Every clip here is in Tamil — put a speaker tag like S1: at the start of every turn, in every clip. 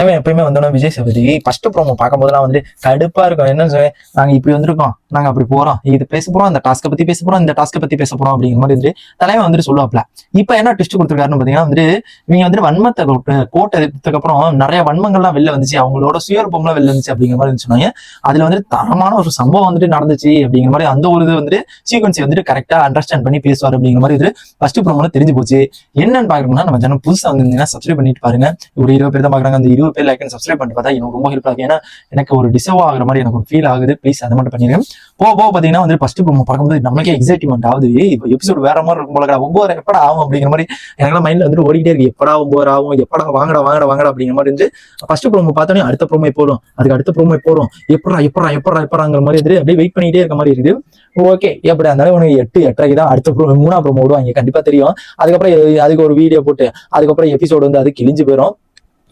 S1: அவன் எப்பயுமே வந்தோம்னா விஜய் சேதுபதி ஃபர்ஸ்ட் ப்ரோமோ பார்க்கும்போதெல்லாம் வந்து கடுப்பா இருக்கும். என்ன சொல்ல நாங்க இப்படி வந்திருக்கோம். நாங்க அப்படி போறோம். இது பேச போறோம். அந்த டாஸ்க்கை பத்தி பேச போறோம். இந்த டாஸ்க்கை பத்தி பேச போறோம் அப்படிங்கிற மாதிரி வந்து தலைவன் வந்துட்டு சொல்லுவாப்ல. இப்ப என்ன ட்விஸ்ட் கொடுத்துருக்காருன்னு பாத்தீங்கன்னா வந்து இவங்க வந்து வன்மத்தை கோட்டை- கோட்டை எடுத்ததுக்கு அப்புறம் நிறைய வன்மங்கள்லாம் வெளில வந்துச்சு. அவங்களோட சுயரூபம்லாம் வெளில வந்துச்சு அப்படிங்கிற மாதிரி சொன்னாங்க. அதுல வந்து தரமான ஒரு சம்பவம் வந்துட்டு நடந்துச்சு அப்படிங்கிற மாதிரி அந்த ஒரு இது வந்துட்டு சீக்வன்சி வந்துட்டு கரெக்டா அண்டர்ஸ்டாண்ட் பண்ணி பேசுவார் அப்படிங்கிற மாதிரி இது ஃபர்ஸ்ட் ப்ரோமோல தெரிஞ்சு போச்சு. என்னன்னு பாக்கணும்னா நம்ம ஜனம் புதுசா வந்து சப்ஸ்கிரைப் பண்ணிட்டு பாருங்க. ஒரு இருபது பேர் தான் பாக்குறாங்க அந்த இருபது பேர் லைக் சப்ஸ்கிரைப் பண்ணிட்டு பார்த்தா எனக்கு ரொம்ப ஹெல்ப் ஆகுது ஏன்னா எனக்கு ஒரு டிசர்வ் ஆகுற மாதிரி எனக்கு ஒரு ஃபீல் ஆகுது. ப்ளீஸ் அதை மட்டும் பண்ணிடுங்க போக போக பார்த்தீங்கன்னா வந்து ஃபர்ஸ்ட் ப்ரோமோ பார்க்கும்போது நமக்கே எக்ஸைட்மெண்ட் ஆகுது. இப்போ எபிசோட் வேற மாதிரி இருக்கும் போல ஒவ்வொரு எப்படா ஆகும் அப்படிங்கிற மாதிரி எனக்குலாம் மைண்ட்ல வந்துட்டு ஓடிட்டே இருக்கு. எப்படா ஒவ்வொரு ஆகும் எப்படா வாங்கடா வாங்கடா வாங்கடா அப்படிங்கிற மாதிரி இருந்து ஃபர்ஸ்ட் ப்ரோமோ பார்த்தோன்னே அடுத்த ப்ரோமோ போடும் அதுக்கு அடுத்த ப்ரோமோ போறோம். எப்படா எப்படா எப்படா எப்படாங்கிற மாதிரி இருந்து அப்படியே வெயிட் பண்ணிட்டே இருக்க மாதிரி இருக்குது. ஓகே எப்படி இருந்தாலும் உனக்கு எட்டு எட்டரைக்கு தான் அடுத்த ப்ரோ மூணா ப்ரோமோ விடுவாங்க. கண்டிப்பா தெரியும். அதுக்கப்புறம் அதுக்கு ஒரு வீடியோ போட்டு அதுக்கப்புறம் எபிசோடு வந்து அது கிழிஞ்சு போயிடும்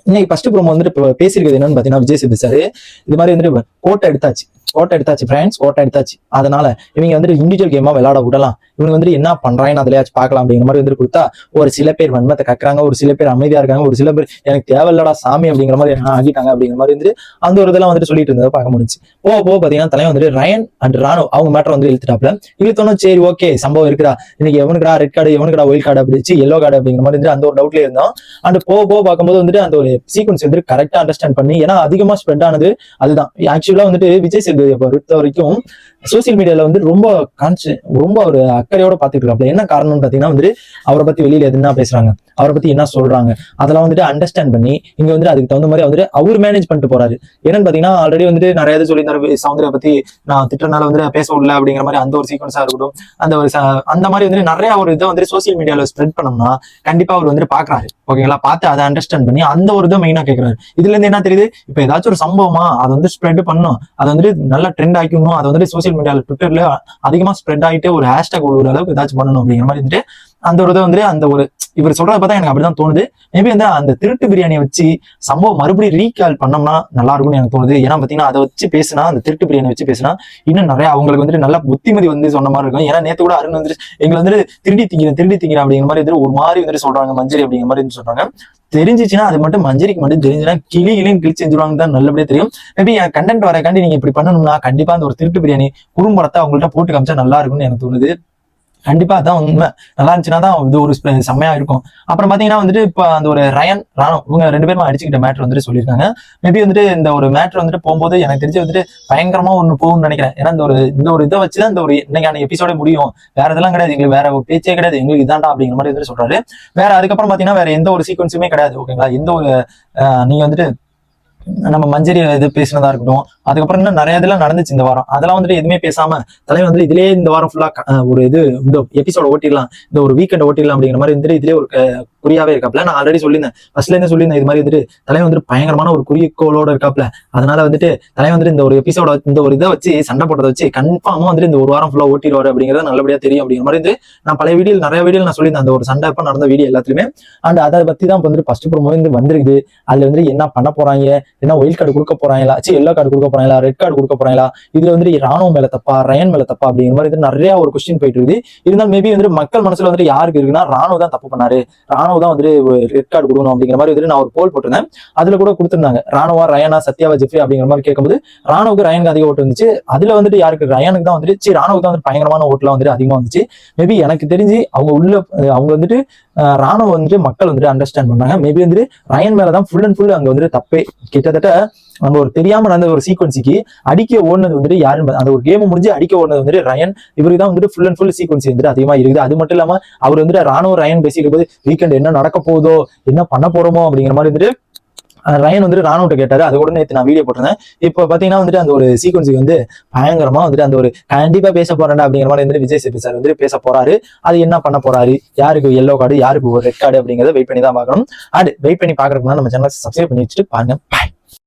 S1: இன்னைக்கு ஃபர்ஸ்ட் ப்ரோமோ வந்துட்டு இப்போ பேசியிருக்கிறது என்னன்னு பார்த்தீங்கன்னா விஜய் சேது சார் இது மாதிரி வந்துட்டு கோட்டை எடுத்தாச்சு. ஓட்ட எடுத்தாச்சு ஃப்ரெண்ட்ஸ் ஓட்ட எடுத்தாச்சு. அதனால இவங்க வந்துட்டு இண்டிவிஜுவல் கேமா விளையாட விடலாம். இவங்க வந்துட்டு என்ன பண்றாங்கன்னு அதுலயாச்சும் பார்க்கலாம் அப்படிங்கிற மாதிரி வந்துட்டு கொடுத்தா ஒரு சில பேர் வன்மத்தை கக்குறாங்க ஒரு சில பேர் அமைதியா இருக்காங்க ஒரு சில பேர் எனக்கு தேவையில்லடா சாமி அப்படிங்கிற மாதிரி என்ன ஆகிட்டாங்க அப்படிங்கிற மாதிரி வந்துட்டு அந்த ஒரு இதெல்லாம் வந்துட்டு சொல்லிட்டு இருந்ததை பார்க்க முடிஞ்சு போக போக பாத்தீங்கன்னா தலைவன் வந்துட்டு ரயன் அண்ட் ராணு அவங்க மேட்டர் வந்து இழுத்துட்டாப்ல இழுத்தோன்னு சரி ஓகே சம்பவம் இருக்குதா இன்னைக்கு எவனுக்கடா ரெட் கார்டு எவனுக்கடா ஒயில் கார்டு அப்படிச்சு எல்லோ கார்டு அப்படிங்கிற மாதிரி வந்துட்டு அந்த ஒரு டவுட்ல இருந்தோம். அண்ட் போக போக பார்க்கும்போது வந்துட்டு அந்த ஒரு சீக்வன்ஸ் வந்து கரெக்டா அண்டர்ஸ்டாண்ட் பண்ணி ஏன்னா அதிகமா ஸ்ப்ரெட் ஆனது அதுதான். ஆக்சுவலா வந்துட்டு விஜய் சேதுபதியை பொறுத்த வரைக்கும் சோசியல் மீடியால வந்து ரொம்ப கான்சி ரொம்ப ஒரு அக்கறையோட பாத்துட்டு இருக்காப்ல. என்ன காரணம்னு பாத்தீங்கன்னா வந்து அவரை பத்தி வெளியில என்ன பேசுறாங்க. அவரை பத்தி என்ன சொல்றாங்க. அதெல்லாம் வந்துட்டு அண்டர்ஸ்டாண்ட் பண்ணி இங்க வந்துட்டு அதுக்கு தகுந்த மாதிரி வந்துட்டு அவர் மேனேஜ் பண்ணிட்டு போறாரு. என்னன்னு பாத்தீங்கன்னா ஆல்ரெடி வந்துட்டு நிறைய இது சொல்லியிருந்தாரு. சௌந்தர்யா பத்தி நான் திட்டனால வந்துட்டு பேச விடல அப்படிங்கிற மாதிரி அந்த ஒரு சீக்வன்ஸா இருக்கட்டும் அந்த ஒரு அந்த மாதிரி வந்துட்டு நிறைய ஒரு இதை வந்துட்டு சோசியல் மீடியால ஸ்ப்ரெட் பண்ணோம்னா கண்டிப்பா அவர் வந்துட்டு பாக்குறாரு ஓகேங்களா பார்த்து அதை அண்டர்ஸ்டாண்ட் பண்ணி அந்த ஒரு இதை மெயினா கேட்கிறாரு இதுல இருந்து என்ன தெரியுது? இப்ப ஏதாச்சும் ஒரு சம்பவமா அதை வந்து ஸ்ப்ரெட் பண்ணும் அதை வந்துட்டு நல்லா ட்ரெண்ட் ஆக்கணும் அதை வந்துட்டு சோசியல் மீடியால ட்விட்டர்ல அதிகமா ஸ்ப்ரெட் ஆயிட்டு ஒரு ஹேஷ்டாக் ஒரு அளவுக்கு ஏதாச்சும் பண்ணணும் அப்படிங்கிற மாதிரி வந்துட்டு அந்த ஒரு இதை வந்துட்டு அந்த ஒரு இவர் சொல்றத பார்த்தா எனக்கு அப்படிதான் தோணுது. மேபி வந்து அந்த திருட்டு பிரியாணியை வச்சு சம்பவம் மறுபடியும் ரீகால் பண்ணோம்னா நல்லா இருக்கும்னு எனக்கு தோணுது. ஏன்னா பாத்தீங்கன்னா அதை வச்சு பேசினா அந்த திருட்டு பிரியாணி வச்சு பேசினா இன்னும் நிறைய அவங்களுக்கு வந்துட்டு நல்ல புத்திமதி வந்து சொன்ன மாதிரி இருக்கும். ஏன்னா நேத்து கூட அருண் வந்துட்டு எங்களை வந்துட்டு திருடி திங்கிறேன் திருடி திங்கிறேன் அப்படிங்கிற மாதிரி வந்துட்டு ஒரு மாதிரி வந்துட்டு சொல்றாங்க. மஞ்சரி அப்படிங்கிற மாதிரி சொல்றாங்க. தெரிஞ்சிச்சுன்னா அது மட்டும் மஞ்சரிக்கு மட்டும் தெரிஞ்சுன்னா கிளி கிளியும் கிழிச்சு செஞ்சுருவாங்க தான் நல்லபடியே தெரியும். மேபி என் கண்டென்ட் வரக்காண்டி நீங்க இப்படி பண்ணணும்னா கண்டிப்பா அந்த ஒரு திருட்டு பிரியாணி குறும்படத்தை அவங்கள்ட்ட போட்டு காமிச்சா நல்லா இருக்கும்னு எனக்கு தோணுது. கண்டிப்பா அதான் உண்மை. நல்லா இருந்துச்சுன்னா தான் இது ஒரு ஸ்பெ- செம்மையா இருக்கும். அப்புறம் பாத்தீங்கன்னா வந்துட்டு இப்ப அந்த ஒரு ரயன் ராணம் இவங்க ரெண்டு பேரும் அடிச்சுக்கிட்ட மேட்ரு வந்துட்டு சொல்லியிருக்காங்க. மேபி வந்துட்டு இந்த ஒரு மேட்ரு வந்துட்டு போகும்போது எனக்கு தெரிஞ்சு வந்துட்டு பயங்கரமா ஒண்ணு போகும்னு நினைக்கிறேன். ஏன்னா இந்த ஒரு இந்த ஒரு இதை வச்சுதான் இந்த ஒரு இன்னைக்கான எபிசோட முடியும். வேற இதெல்லாம் கிடையாது. எங்களுக்கு வேற ஒரு பேச்சே கிடையாது. எங்களுக்கு இதான்டா அப்படிங்கிற மாதிரி வந்துட்டு சொல்றாரு. வேற அதுக்கப்புறம் பாத்தீங்கன்னா வேற எந்த ஒரு சீக்வன்ஸுமே கிடையாது ஓகேங்களா எந்த ஒரு நீங்க வந்துட்டு நம்ம மஞ்சரி இது பேசினதா இருக்கட்டும் அதுக்கப்புறம் இன்னும் நிறைய இதெல்லாம் நடந்துச்சு இந்த வாரம். அதெல்லாம் வந்துட்டு எதுவுமே பேசாம தலைவர் வந்து இதுலயே இந்த வாரம் ஃபுல்லா ஒரு இது இந்த எபிசோட ஓட்டிடலாம் இந்த ஒரு வீக்கெண்ட் ஓட்டிடலாம் அப்படிங்கிற மாதிரி வந்துட்டு இதுலயே ஒரு குறியாவே இருக்காப்ல நான் ஆல்ரெடி சொல்லியிருந்தேன். ஃபர்ஸ்ட்ல இருந்து சொல்லியிருந்தேன் இது மாதிரி வந்துட்டு தலைவர் வந்துட்டு பயங்கரமான ஒரு குறிக்கோளோட இருக்காப்ல அதனால வந்துட்டு தலைவர் வந்துட்டு இந்த ஒரு எபிசோட இந்த ஒரு இதை வச்சு சண்டை போட்டதை வச்சு கன்ஃபார்மா வந்துட்டு இந்த ஒரு வாரம் ஃபுல்லா ஓட்டிடுவாரு அப்படிங்கிறது நல்லபடியா தெரியும் அப்படிங்கிற மாதிரி வந்து நான் பழைய வீடியோ நிறைய வீடியோ நான் சொல்லியிருந்தேன். அந்த ஒரு சண்டை அப்ப நடந்த வீடியோ எல்லாத்துலயுமே. அண்ட் அதை பத்தி தான் வந்துட்டு ஃபர்ஸ்ட் ப்ரோமோ வந்து வந்திருக்குது. அதுல வந்து என்ன பண்ண போறாங்க என்ன ஒயில் கார்டு கொடுக்க போறாங்களா சி எல்லோ கார்டு கொடுக்க போறாங்களா? ரெட் கார்டு கொடுக்க போறாங்களா? இதுல வந்து ராணுவம் மேல தப்பா ரயன் மேல தப்பா அப்படிங்கிற மாதிரி நிறைய ஒரு கொஸ்டின் போயிட்டு இருக்குது. இருந்தாலும் மேபி வந்து மக்கள் மனசுல வந்து யாருக்கு இருக்குன்னா ராணுவ தான் தப்பு பண்ணாரு. ராணுவ தான் வந்து ரெட் கார்டு கொடுக்கணும் அப்படிங்கிற மாதிரி வந்து நான் ஒரு போல் போட்டிருந்தேன். அதுல கூட கொடுத்திருந்தாங்க. ராணுவா ரயனா சத்யாவா ஜெஃப்ரி அப்படிங்கிற மாதிரி கேட்கும்போது ராணுவுக்கு ரயனுக்கு அதிக ஓட்டு வந்துச்சு. அதுல வந்துட்டு யாருக்கு ரயனுக்கு தான் வந்துருச்சு ராணுவுக்கு தான் வந்து பயங்கரமான ஓட்டுலாம் வந்துட்டு அதிகமா வந்துச்சு. மேபி எனக்கு தெரிஞ்சு அவங்க உள்ள அவங்க வந்துட்டு ராணுவம் வந்துட்டு மக்கள் வந்துட்டு அண்டர்ஸ்டாண்ட் பண்ணாங்க. மேபி வந்துட்டு ரயன் மேலதான் ஃபுல் அண்ட் ஃபுல் அங்க வந்துட்டு தப்பே. கிட்டத்தட்ட நம்ம ஒரு தெரியாம நடந்த ஒரு சீக்வன்ஸுக்கு அடிக்க ஓடுனது வந்துட்டு யாருன்னு அந்த ஒரு கேம் முடிஞ்சு அடிக்க ஓடுனது வந்துட்டு ரயன் இவருக்கு தான் வந்துட்டு ஃபுல் அண்ட் ஃபுல் சீக்வன்ஸ் வந்துட்டு அதிகமா இருக்குது. அது மட்டும் இல்லாமல் அவர் வந்துட்டு ராணுவ ரயன் பேசிட்டு போது வீக்கெண்ட் என்ன நடக்க போதோ என்ன பண்ண போறோமோ? அப்படிங்கிற மாதிரி வந்துட்டு ரயன் வந்துட்டு ராணுவ கேட்டாரு. அது கூட நேற்று நான் வீடியோ போட்டிருந்தேன். இப்போ பாத்தீங்கன்னா வந்துட்டு அந்த ஒரு சீக்வன்ஸுக்கு வந்து பயங்கரமா வந்துட்டு அந்த ஒரு கண்டிப்பா பேச போறேன்டா அப்படிங்கிற மாதிரி வந்துட்டு விஜய் சேபி சார் வந்துட்டு பேச போறாரு. அது என்ன பண்ண போறாரு? யாருக்கு எல்லோ கார்டு யாருக்கு ரெட் கார்டு அப்படிங்கறத வெயிட் பண்ணி தான் பார்க்கணும். அண்ட் வெயிட் பண்ணி பாக்குறதுக்கு நம்ம சேனல் சப்ஸ்கிரைப் பண்ணி வச்சுட்டு பாருங்க.